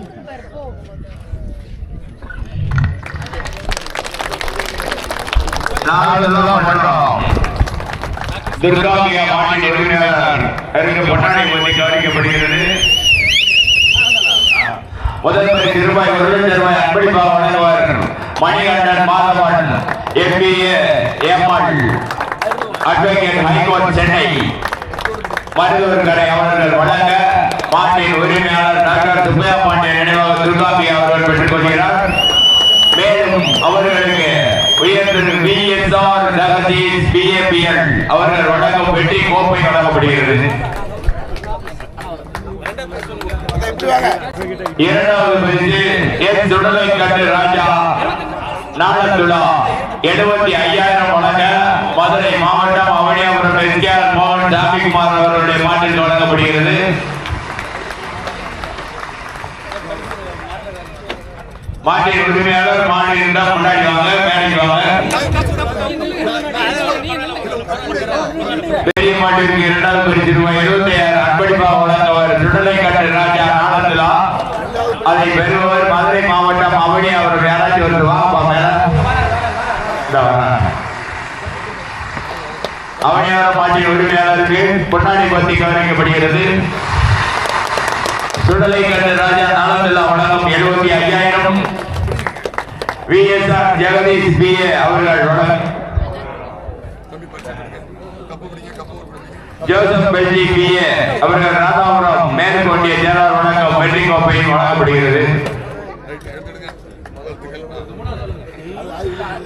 super பண்றோம் துர்காமியா மாட்டின் உறுப்பினர் அறிஞர் பொன்னாடி பற்றி கவனிக்கப்படுகிறது. முதல்வர் திருமாய் உருள் திருபாய் அன்பளிப்பா வழங்குவார் Manikandan Madhavan MBA ML advocate high court Chennai. மருத்துவர் கடை அவர்கள் வழங்க மாட்டின் உரிமையாளர் டாக்டர் துப்பையா பாண்டியன் நினைவாக துர்காமியா அவர்கள் பெற்றுக் கொள்கிறார். மேலும் அவர்களுக்கு உயர்திரு பிஎஸ்ஆர் ஜெகதீஷ் பிஏபிஎல் அவர்கள் வழங்கும் வெற்றி கோப்பை வழங்கப்படுகிறது. இரண்டாவது பரிசு எஸ் சுடலை கட்டு ராஜா நாளத்துலா எழுபத்தி ஐயாயிரம் வழங்க மதுரை மாவட்டம் அவனியாபுரம் எஸ்கேஆர் மோகன் சாமிக்குமார் அவர்களுடைய மாட்டில் வழங்கப்படுகிறது. மாட்டின் உரிமையாளர் மாடு முன்னாடி வாங்க மேடைக்கு வாங்க. பெரிய மாட்டிற்கு இரண்டாவது பரிசு ரூபாய் இருபத்தி சுடலை கட்டு ராஜா அதை பெறுபவர் மதுரை மாவட்டம் அவனி அவர் யாராச்சும் வந்து வாப்பா மாட்டின் உரிமையாளருக்கு பொன்னாடி பத்தி கவனிக்கப்படுகிறது. சுடலை கட்டு ராஜா நாளத்துலா வழங்கும் எழுபத்தி ஐயாயிரம். வி எஸ்ஆர் ஜெகதீஷ் பி அவர்கள் வழங்கும் ஜோசப் பெல்ஜி பிஏ அவர்கள் ராதாபுரம் மேற்கொண்டிய ஜெனரல் வணக்கம். வெற்றி கோப்பையும் வழங்கப்படுகிறது.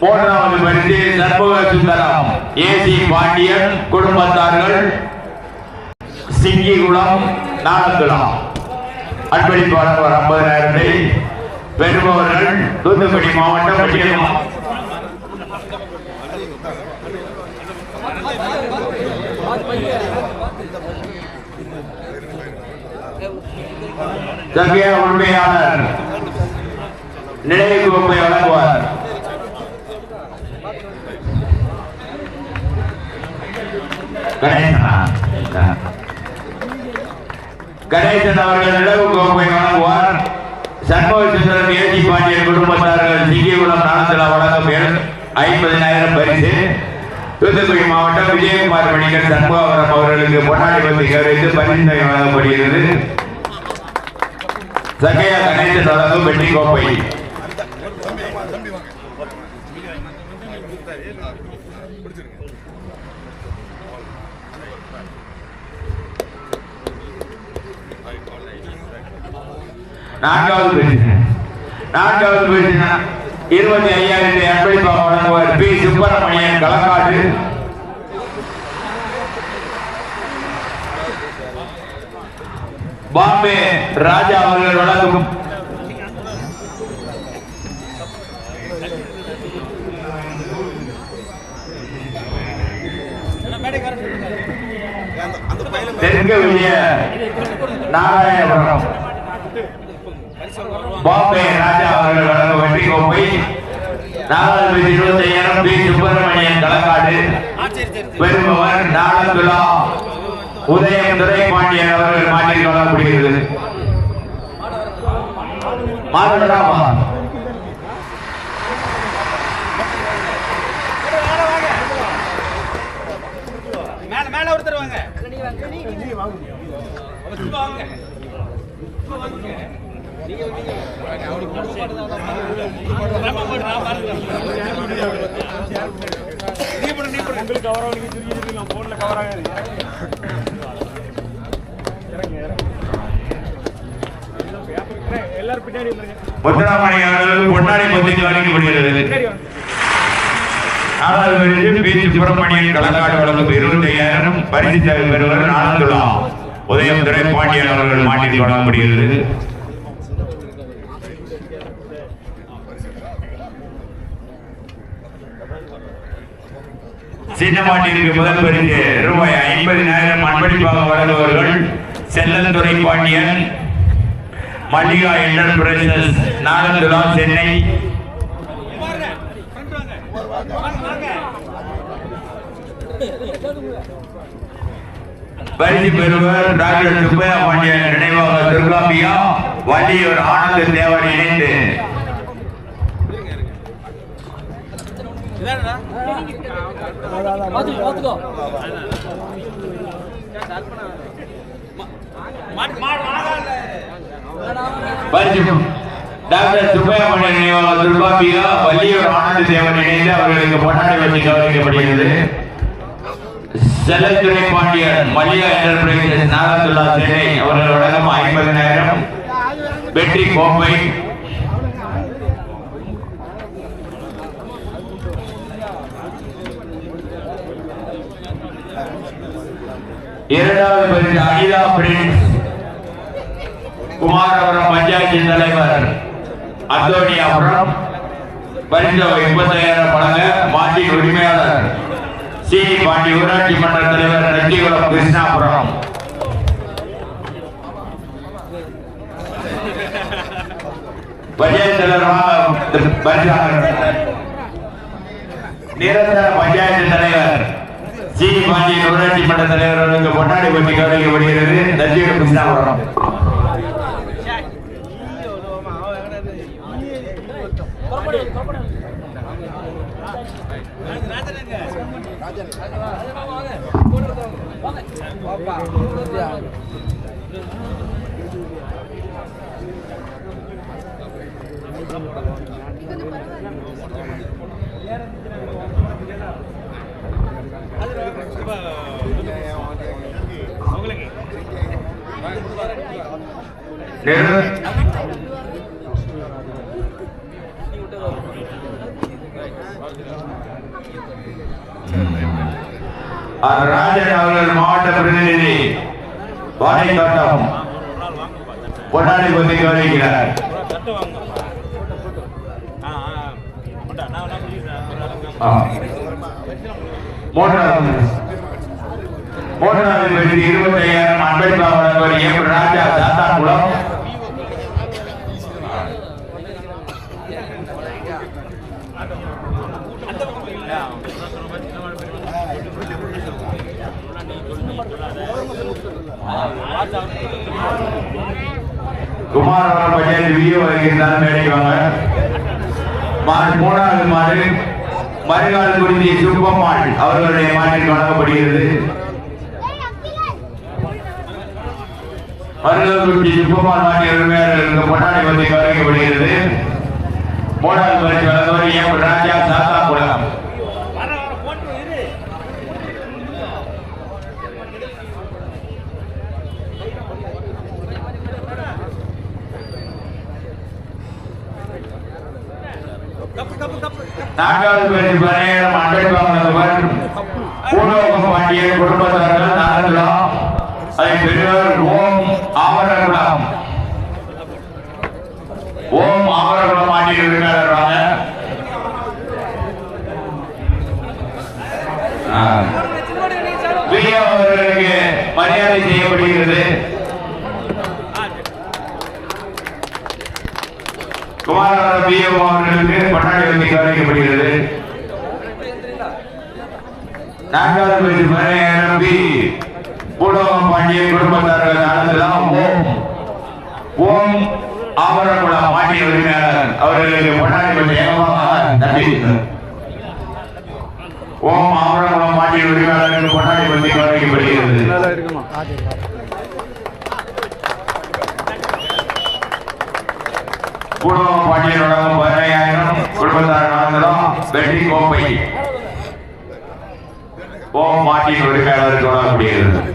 மூன்றாவது பரிசு சண்முக சுந்தரம். ஏசி பாண்டியன் குடும்பத்தார்கள். சிங்கிகுளம் நாளங்குளம் அன்பளிப்பு வழங்குவார் ஐம்பதாயிரத்தை பெறுபவர்கள் தூத்துக்குடி மாவட்டம் பட்டியல் உண்மையாளர் நினைவு கோப்பை வழங்குவார் கணேசனா? கணேசன் அவர்கள் நிலவு கோப்பை வழங்குவார். சண்முக சுந்தரம் ஏசி பாண்டியன் குடும்பத்தார்கள் சிங்கிகுளம் நாளந்திரா வழங்கும் ஐம்பதினாயிரம் பரிசு. தூத்துக்குடி மாவட்டம் விஜயகுமார் மணிகர் சண்முகவரம் அவர்களுக்கு பொன்னாடி பத்தி கவனித்து பரிசு வழங்கப்படுகிறது. சகையா கணேசன் வழங்கும் வெற்றி கோப்பை. நான்காவது பரிசு நான்காவது பரிசு இருபத்தி ஐயாயிரத்தி அன்பளிப்பாக வழங்குவார். பி. சுப்பிரமணியன் களக்காடு. பாம்பே ராஜா அவர்கள் வழங்கும். தெற்கு விஜய நாராயணபுரம். பாம்பே ராஜா அவர்கள் வழங்கும் வெற்றி கோப்பை நாலாவது இருபத்தி ஐயாயிரம் பி. சுப்பிரமணியன் களக்காடு. பெறுபவர் நாளந்துலா உதயம் துரைபாண்டியன் அவர்கள் மாற்றில் வழங்கப்படுகிறது மாறுபடாமா மேல மேல ஒருத்தர் வாங்க. ஆமா, போடு, நான் பாருங்க. நீ போடு, நீ போடு. பொன்னாடி பத்திரிகை வழங்கப்படுகிறது நாலாவது பரிசு பி சுப்பிரமணியன் வழங்கும் இருபத்தி ஐயாயிரம் பரிசு பெறுவர் உதயம் அவர்கள் மாநிலம் வழங்கப்படுகிறது சின்னமாட்டிற்கு முதல் பரிசு ரூபாய் ஐம்பதினாயிரம் அன்பளிப்பாக வழங்குபவர்கள் செல்லந்துறை பாண்டியன் மல்லிகா என்டர்பிரைசஸ் நாகந்துலா சென்னை. பரிசு பெறுவர் டாக்டர் சுப்பையா பாண்டியன் நினைவாக துர்காபியா வள்ளியூர் ஆனந்த தேவர் இணைந்து. பாத்துக்கோ பாத்துக்கோ டாக்டர் சுப்பையம்மன் நினைவாக துர்பாபியா வள்ளியூர் ஆனந்த தேவர் இணைந்து அவர்களுக்கு பொன்னாடை வச்சு கௌரவிக்கப்படுகிறது. செல்லத்துறை பாண்டியன் மல்லிகா என்டர்பிரைசஸ் நாகத்துல்லா சென்னை அவர்கள் வழங்கும் ஐம்பதனாயிரம் வெற்றி கோப்பை இரண்டாவது பரிசு அனிதா பிரின்ஸ். குமாரபுரம் பஞ்சாயத்து தலைவர் அந்தோனியாபுரம் பரிசு எண்பத்தாயிரம் வழங்க மாட்டின் உரிமையாளர் சி. பாண்டி ஊராட்சி மன்ற தலைவர் நந்திகுளம் கிருஷ்ணாபுரம். பஞ்சாயத்து தலைவர் நிரந்தர பஞ்சாயத்து தலைவர் சி பாண்டி ஊராட்சி மன்ற தலைவர் அவர்களுக்கு பொன்னாடி பற்றி கவனிக்கப்படுகிறது நந்திகுளம் கிருஷ்ணாபுரம் வரணும். புறப்படு ராஜன் அவர்கள் மாவட்ட பிரதிநிதி வாழைத்தோட்டம் பொன்னாடி பற்றி கவனிக்கிறார் தட்டு வாங்க மூன்றாவது. மூன்றாவது இருபத்தி ஐயாயிரம் அன்பளிப்பா வழங்குவர் எம் ராஜா சாத்தான்குளம். குமாரவரம் பஞ்சாயத்து வீடியோ வருகிறார் மேடைக்கு மாடு மூணாவது மாடு மறுநாள் குறிஞ்சி சுப்பம்மாள் அவர்களுடைய மாட்டிற்கு வழங்கப்படுகிறது. மறுநாள் குறிஞ்சி சுப்பம்மாள் மாட்டி உரிமையாளர்களுக்கு பொன்னாடி பற்றி வழங்கப்படுகிறது. மூணாவது பரிசு வழங்குவர் எம் ராஜா சாத்தாக்குளம் நான்காவது பரிசு பதினேழாம் பூலோகம் பாண்டியன் குடும்பத்தார்கள் நாகலாம் அதை பெரியவர் ஓம் ஆவரகுலம் ஓம் ஆவரகுலம் மாட்டின் உரிமையாளர் வாங்க ஆ. விஜய் அவர்களுக்கு மரியாதை செய்யப்படுகிறது குமாரநாத பிஎம் அவர்களுக்கு கொண்டாடி வந்து கவனிக்கப்படுகிறது நான்காவது பரிசு பி. பூலோகம் குடும்பத்தார்கள் ஓம் ஓம் ஆவரகுளம் மாட்டிய உரிமையாளர் அவர்களுக்கு கொண்டாடி வந்து நன்றி. ஓம் ஆவரகுளம் மாட்டிய உரிமையாளருக்கு கொண்டாடி பள்ளி கவனிக்கப்படுகிறது பூலோகம் பாண்டியன் வழங்கும் பதினையாயிரம் குடும்பத்தார் நடந்தலாம் வெற்றி கோப்பை. ஓம் மாட்டின் உரிமையாளருக்கு வழங்கப்படுகிறது